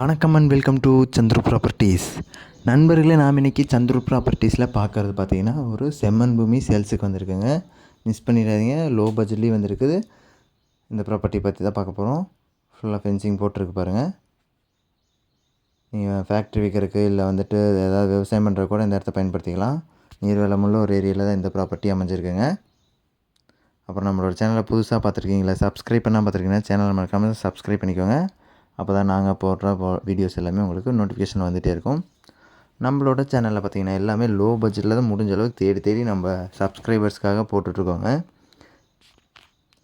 வணக்கம் and welcome to Chandru properties நண்பர்களே நாம் இன்றைக்கி சந்துரு ப்ராப்பர்ட்டிஸில் பார்க்குறது பார்த்தீங்கன்னா ஒரு செம்மன் பூமி சேல்ஸுக்கு வந்திருக்குங்க. மிஸ் பண்ணிடாதீங்க லோ பட்ஜெட்லேயும் வந்திருக்குது. இந்த ப்ராப்பர்ட்டி பற்றி தான் பார்க்க போகிறோம் ஃபுல்லாக ஃபென்சிங் போட்டிருக்கு பாருங்கள் நீங்கள் ஃபேக்ட்ரி வைக்கிறதுக்கு இல்லை வந்துட்டு ஏதாவது விவசாயம் பண்ணுறது கூட இந்த இடத்த பயன்படுத்திக்கலாம். நீர் வளமுள்ள ஒரு ஏரியாவில் தான் இந்த ப்ராப்பர்ட்டி அமைஞ்சிருக்குங்க. அப்புறம் நம்மளோட சேனலை புதுசாக பார்த்துருக்கீங்களா? சப்ஸ்கிரைப் பண்ணால் பார்த்துருக்கீங்கன்னா சேனலை மறக்காமல் சப்ஸ்கிரைப் பண்ணிக்கோங்க. அப்போ தான் நாங்கள் போடுற வீடியோஸ் எல்லாமே உங்களுக்கு நோட்டிஃபிகேஷன் வந்துகிட்டே இருக்கும். நம்மளோட சேனலில் பார்த்திங்கன்னா எல்லாமே லோ பட்ஜெட்டில் தான் முடிஞ்ச அளவுக்கு தேடி தேடி நம்ம சப்ஸ்கிரைபர்ஸ்க்காக போட்டுட்ருக்கோங்க.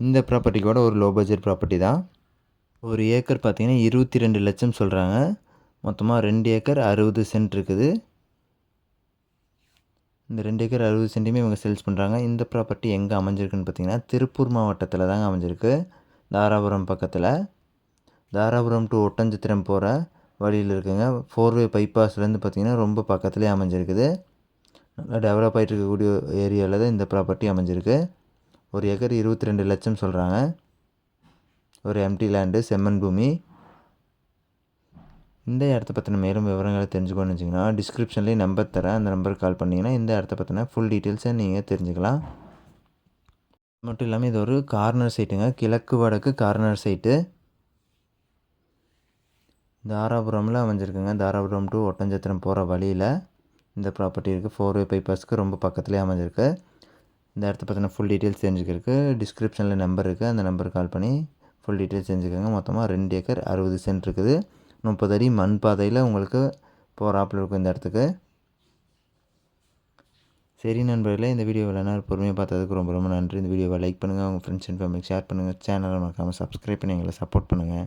இந்த ப்ராப்பர்ட்டி கூட ஒரு லோ பட்ஜெட் ப்ராப்பர்ட்டி தான். ஒரு ஏக்கர் பார்த்திங்கன்னா இருபத்தி ரெண்டு லட்சம் சொல்கிறாங்க மொத்தமாக ரெண்டு ஏக்கர் அறுபது சென்ட் இருக்குது. இந்த ரெண்டு ஏக்கர் அறுபது சென்ட்டுமே இவங்க சேல்ஸ் பண்ணுறாங்க இந்த ப்ராப்பர்ட்டி எங்கே அமைஞ்சிருக்குன்னு பார்த்தீங்கன்னா திருப்பூர் மாவட்டத்தில் தாங்க அமைஞ்சிருக்கு. தாராபுரம் பக்கத்தில். தாராபுரம் டு ஒட்டஞ்சத்திரம் போகிற வழியில் இருக்குங்க. ஃபோர்வே பைபாஸ்லேருந்து பார்த்தீங்கன்னா ரொம்ப பக்கத்துலேயே அமைஞ்சிருக்குது. நல்லா டெவலப் ஆகிட்டு இருக்கக்கூடிய ஏரியாவில் தான் இந்த ப்ராப்பர்ட்டி அமைஞ்சிருக்கு. ஒரு ஏக்கர் இருபத்தி ரெண்டு லட்சம் சொல்கிறாங்க ஒரு எம்டி லேண்டு செம்மன் பூமி. இந்த இடத்த பற்றின மேலும் விவரங்களை தெரிஞ்சுக்கணும்னு வச்சிங்கன்னா டிஸ்கிரிப்ஷன்லேயே நம்பர் தரேன். அந்த நம்பருக்கு கால் பண்ணிங்கன்னா இந்த இடத்த பற்றின ஃபுல் டீட்டெயில்ஸை நீங்கள் தெரிஞ்சுக்கலாம். மட்டும் இல்லாமல் இது ஒரு கார்னர் சைட்டுங்க கிழக்கு வடக்கு கார்னர் சைட்டு தாராபுரமில் அமைஞ்சிருக்குங்க. தாராபுரம் டு ஒட்டஞ்சத்திரம் போகிற வழியில் இந்த ப்ராப்பர்ட்டி இருக்குது ஃபோர் வே பைபாஸ்க்கு ரொம்ப பக்கத்துலேயே அமைஞ்சிருக்கு. இந்த இடத்த பற்றின ஃபுல் டீட்டெயில்ஸ் தெரிஞ்சுக்கிறதுக்கு டிஸ்கிரிப்ஷனில் நம்பர் இருக்குது அந்த நம்பருக்கு கால் பண்ணி ஃபுல் டீட்டெயில்ஸ் தெரிஞ்சுக்கோங்க. மொத்தமாக ரெண்டு ஏக்கர் அறுபது சென்ட் இருக்குது. முப்பது அடி மண் பாதையில் உங்களுக்கு போகிறாப்பில் இருக்கும் இந்த இடத்துக்கு. சரி நண்பர்களே இந்த வீடியோ நேரம் பொறுமையாக பார்த்ததுக்கு ரொம்ப ரொம்ப நன்றி. இந்த வீடியோவை லைக் பண்ணுங்கள் உங்கள் ஃப்ரெண்ட்ஸ் அண்ட் ஃபேமிலிக்கு ஷேர் பண்ணுங்கள் சேனலை மறக்காமல் சப்ஸ்கிரைப் பண்ணி எங்களை சப்போர்ட் பண்ணுங்கள்